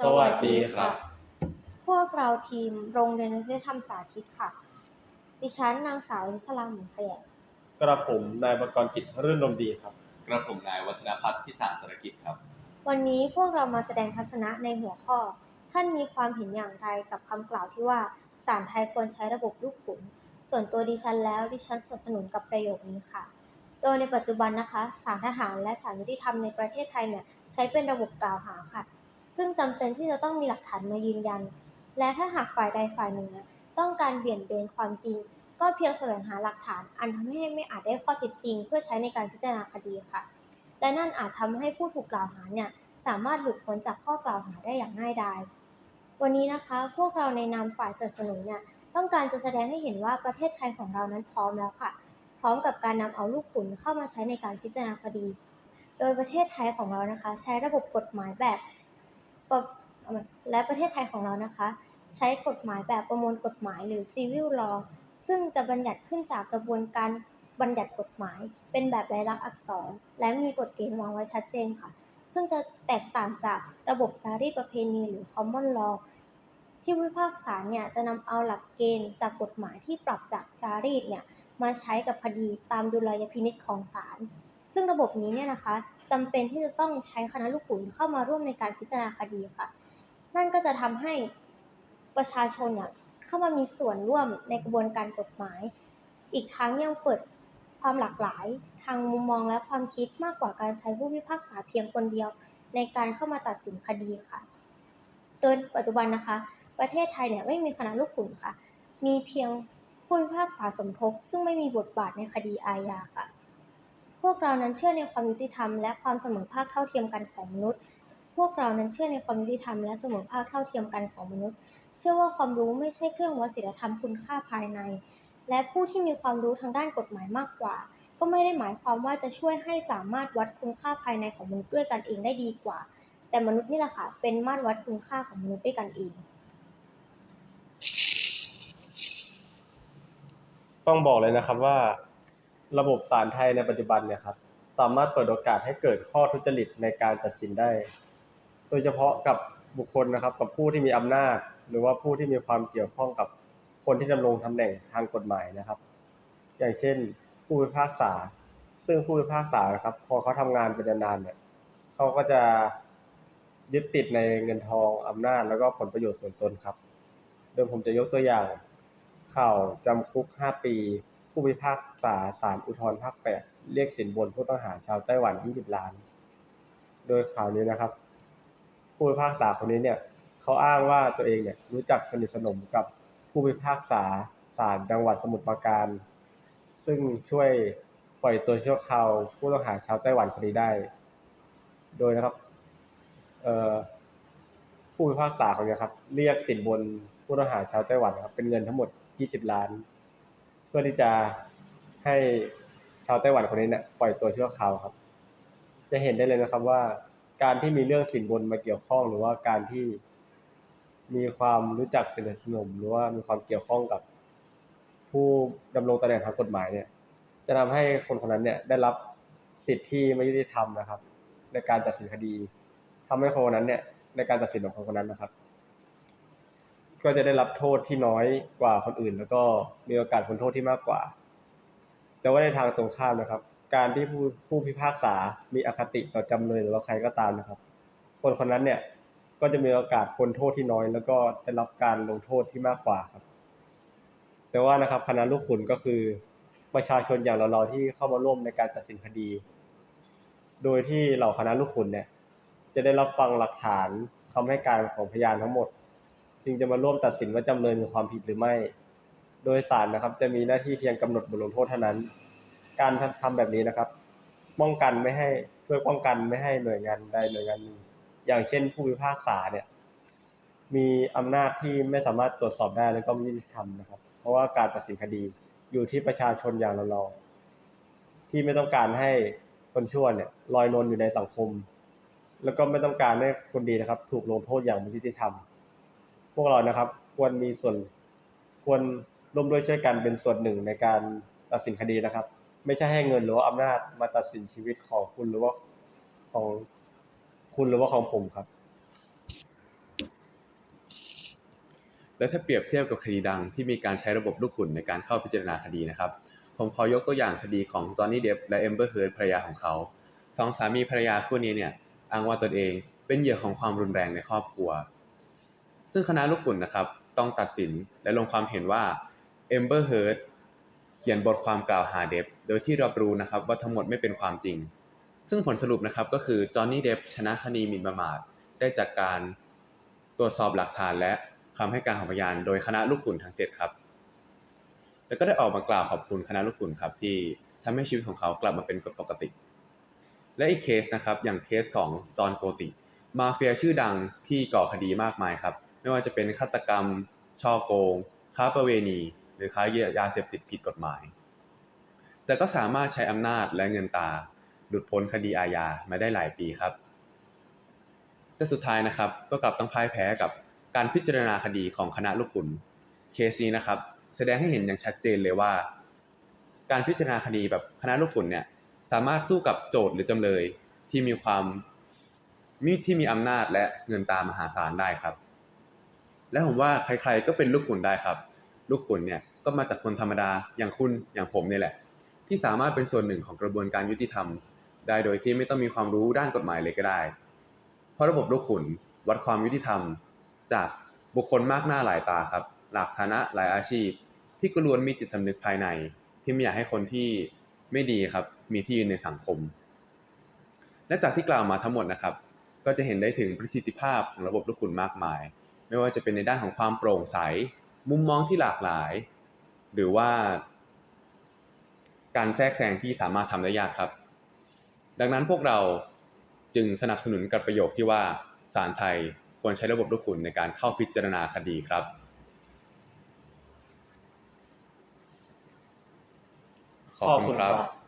สวัสดีครับพวกเราทีมโรงเรียนวิทยาธรรมสาธิตค่ะ ดิฉันนางสาวลิศลาหมุนขยะกระผมนายประกรณ์กิจรื่นรมดีครับ กระผมนายวัฒนพัฒน์พิสารสารกิจครับ วันนี้พวกเรามาแสดงทัศนะในหัวข้อ ท่านมีความเห็นอย่างไรกับคำกล่าวที่ว่าศาลไทยควรใช้ระบบลูกขุน ส่วนตัวดิฉันแล้วดิฉันสนับสนุนกับประโยคนี้ค่ะ โดยในปัจจุบันนะคะศาลทหารและศาลยุติธรรมในประเทศไทยเนี่ยใช้เป็นระบบกล่าวหาค่ะ ซึ่งจำเป็นที่จะต้องมีหลักฐานมายืนยัน และถ้าหากฝ่ายใดฝ่ายหนึ่งต้องการเบี่ยงเบนความจริง ก็เพียงแสวงหาหลักฐานอันทำให้ไม่อาจได้ข้อเท็จจริง เพื่อใช้ในการพิจารณาคดีค่ะ และนั่นอาจทำให้ผู้ถูกกล่าวหาเนี่ยสามารถหลุดพ้นจากข้อกล่าวหาได้อย่างง่ายดาย วันนี้นะคะพวกเราในนามฝ่ายสนับสนุนเนี่ยต้องการจะแสดงให้เห็นว่าประเทศไทยของเรานั้นพร้อมแล้วค่ะ พร้อมกับการนำเอาลูกขุนเข้ามาใช้ในการพิจารณาคดี โดยประเทศไทยของเรานะคะ ใช้ระบบกฎหมายแบบ และประเทศไทยของเรานะคะ ใช้กฎหมายแบบประมวลกฎหมายหรือ civil law ซึ่งจะบัญญัติขึ้นจากกระบวนการบัญญัติกฎหมาย เป็นแบบลายลักษณ์อักษร และมีกฎเกณฑ์วางไว้ชัดเจนค่ะ ซึ่งจะแตกต่างจากระบบจารีตประเพณีหรือ common law ที่ผู้พิพากษาเนี่ยจะนำเอาหลักเกณฑ์จากกฎหมายที่ปรับจากจารีตเนี่ยมาใช้กับคดีตามดุลยพินิจของศาลซึ่งระบบนี้เนี่ยนะคะจำเป็นที่จะต้องใช้คณะลูกขุนเข้ามาร่วมในการพิจารณาคดีค่ะ นั่นก็จะทำให้ประชาชนเนี่ยเข้ามามีส่วนร่วมในกระบวนการกฎหมาย อีกทั้งยังเปิดความหลากหลาย ทางมุมมองและความคิดมากกว่าการใช้ผู้พิพากษาเพียงคนเดียว ในการเข้ามาตัดสินคดีค่ะ โดยปัจจุบันนะคะ ประเทศไทยเนี่ยไม่มีคณะลูกขุนค่ะ มีเพียงผู้พิพากษาสมทบ ซึ่งไม่มีบทบาทในคดีอาญาค่ะ พวกเรานั้นเชื่อในความยุติธรรมและความเสมอภาคเท่าเทียมกันของมนุษย์ พวกเรานั้นเชื่อในความยุติธรรมและเสมอภาคเท่าเทียมกันของมนุษย์ เชื่อว่าความรู้ไม่ใช่เครื่องวัดศีลธรรมคุณค่าภายใน และผู้ที่มีความรู้ทางด้านกฎหมายมากกว่า ก็ไม่ได้หมายความว่าจะช่วยให้สามารถวัดคุณค่าภายในของมนุษย์ด้วยกันเองได้ดีกว่า แต่มนุษย์นี่แหละค่ะเป็นมาตรวัดคุณค่าของมนุษย์ด้วยกันเองต้องบอกเลยนะครับว่า ระบบศาลไทยในปัจจุบันเนี่ยครับสามารถเปิดโอกาสให้เกิดข้อทุจริตในการตัดสินได้ โดยเฉพาะกับบุคคลนะครับกับผู้ที่มีอำนาจ หรือว่าผู้ที่มีความเกี่ยวข้องกับคนที่ดำรงตำแหน่งทางกฎหมายนะครับ อย่างเช่น ผู้พิพากษา ซึ่งผู้พิพากษานะครับ พอเขาทำงานเป็นนานเนี่ยเขาก็จะยึดติดในเงินทองอำนาจแล้วก็ผลประโยชน์ส่วนตนครับโดยผมจะยกตัวอย่างข่าวจำคุก 5 ปี ผู้พิพากษาศาลอุทธรภาค 8 เรียกสินบนผู้ต้องหาชาวไต้หวัน 20 ล้าน โดยข่าวนี้นะครับ ผู้พิพากษาคนนี้เนี่ยเขาอ้างว่าตัวเองเนี่ยรู้จักสนิทสนมกับผู้พิพากษาศาลจังหวัดสมุทรปราการ ซึ่งช่วยปล่อยตัวชั่วคราวผู้ต้องหาชาวไต้หวันคนนี้ได้ โดยนะครับผู้พิพากษาคนนี้ครับ เรียกสินบนผู้ต้องหาชาวไต้หวันครับเป็นเงินทั้งหมด 20 ล้าน พื่อที่จะให้ชาวไต้หวันคนนี้เนี่ยปล่อยตัวชั่วคราวครับ จะเห็นได้เลยนะครับว่าการที่มีเรื่องสินบนมาเกี่ยวข้องหรือว่าการที่มีความรู้จักสนิทสนมหรือว่ามีความเกี่ยวข้องกับ ผู้ดำรงตำแหน่งทางกฎหมายเนี่ย จะทำให้คนคนนั้นเนี่ยได้รับสิทธิที่ไม่ยุติธรรมนะครับ ในการตัดสินคดีทำให้คนคนนั้นเนี่ยในการตัดสินของคนคนนั้นนะครับ ก็จะได้รับโทษที่น้อยกว่าคนอื่น แล้วก็มีโอกาสพ้นโทษที่มากกว่า แต่ว่าในทางตรงข้ามนะครับ การที่ผู้ผู้พิพากษา มีอคติต่อจำเลยหรือว่าใครก็ตามนะครับ คนคนนั้นเนี่ยก็จะมีโอกาสพ้นโทษที่น้อย แล้วก็ได้รับการลงโทษที่มากกว่าครับ แต่ว่านะครับคณะลูกขุนก็คือประชาชนอย่างเราๆที่เข้ามาร่วมในการตัดสินคดี โดยที่เหล่าคณะลูกขุนเนี่ยจะได้รับฟังหลักฐานคำให้การของพยานทั้งหมด จึงจะมาร่วมตัดสินว่าจำเลยมีความผิดหรือไม่ โดยศาลนะครับจะมีหน้าที่เพียงกำหนดบทลงโทษเท่านั้น การทำแบบนี้นะครับ ป้องกันไม่ให้ช่วยป้องกันไม่ให้หน่วยงานใดหน่วยงานหนึ่งอย่างเช่น ผู้พิพากษาเนี่ย มีอำนาจที่ไม่สามารถตรวจสอบได้แล้วก็ไม่ยุติธรรมนะครับ เพราะว่าการตัดสินคดีอยู่ที่ประชาชนอย่างเราๆที่ไม่ต้องการให้คนชั่วเนี่ยลอยนวลอยู่ในสังคม แล้วก็ไม่ต้องการให้คนดีนะครับ ถูกลงโทษอย่างไม่ยุติธรรม พวกเรานะครับ ควรมีส่วนควรร่วมด้วยช่วยกันเป็นส่วนหนึ่งในการตัดสินคดีนะครับ ไม่ใช่ให้เงินหรือว่าอำนาจมาตัดสินชีวิตของคุณหรือว่าของคุณหรือว่าของผมครับ และถ้าเปรียบเทียบกับคดีดังที่มีการใช้ระบบลูกขุนในการเข้าพิจารณาคดีนะครับ ผมขอยกตัวอย่างคดีของจอห์นนี่เดฟและเอมเบอร์เฮิร์ดภรรยาของเขาสองสามีภรรยาคู่นี้เนี่ยอ้างว่าตนเองเป็นเหยื่อของความรุนแรงในครอบครัว ซึ่งคณะลูกขุนนะครับ ต้องตัดสินและลงความเห็นว่าเอมเบอร์เฮิร์ดเขียนบทความกล่าวหาเดฟโดยที่รับรู้นะครับว่าทั้งหมดไม่เป็นความจริง ซึ่งผลสรุปนะครับก็คือจอห์นนี่เดฟชนะคดีหมิ่นประมาทได้จากการตรวจสอบหลักฐานและคำให้การของพยาน โดยคณะลูกขุนทั้ง 7 ครับ แล้วก็ได้ออกมากล่าวขอบคุณคณะลูกขุนครับที่ทำให้ชีวิตของเขากลับมาเป็นปกติ และอีกเคสนะครับอย่างเคสของจอห์นโกติ มาเฟียชื่อดังที่ก่อคดีมากมายครับ ไม่ว่าจะเป็นฆาตกรรม ช่อโกง ค้าประเวณี หรือค้ายาเสพติดผิดกฎหมาย แต่ก็สามารถใช้อำนาจและเงินตาหลุดพ้นคดีอาญามาได้หลายปีครับ แต่สุดท้ายนะครับก็กลับต้องพ่ายแพ้กับการพิจารณาคดีของคณะลูกขุนเคสนี้นะครับ แสดงให้เห็นอย่างชัดเจนเลยว่า การพิจารณาคดีแบบคณะลูกขุนเนี่ยสามารถสู้กับโจทย์หรือจำเลยที่มีความมีที่มีอำนาจและเงินตามหาศาลได้ครับ และผมว่าใครๆก็เป็นลูกขุนได้ครับ ลูกขุนเนี่ยก็มาจากคนธรรมดาอย่างคุณอย่างผมนี่แหละ ที่สามารถเป็นส่วนหนึ่งของกระบวนการยุติธรรม ได้โดยที่ไม่ต้องมีความรู้ด้านกฎหมายเลยก็ได้ เพราะระบบลูกขุนวัดความยุติธรรม จากบุคคลมากหน้าหลายตาครับ หลากฐานะหลายอาชีพ ที่กล้วนมีจิตสำนึกภายใน ที่ไม่อยากให้คนที่ไม่ดีครับ มีที่ยืนในสังคม และจากที่กล่าวมาทั้งหมดนะครับ ก็จะเห็นได้ถึงประสิทธิภาพของระบบลูกขุนมากมาย ไม่ว่าจะเป็นในด้านของความโปร่งใส มุมมองที่หลากหลาย หรือว่า การแทรกแซงที่สามารถทำได้ยากครับ ดังนั้นพวกเราจึงสนับสนุนกับประโยคที่ว่าศาลไทยควรใช้ระบบลูกขุนในการเข้าพิจารณาคดีครับ ขอบคุณครับ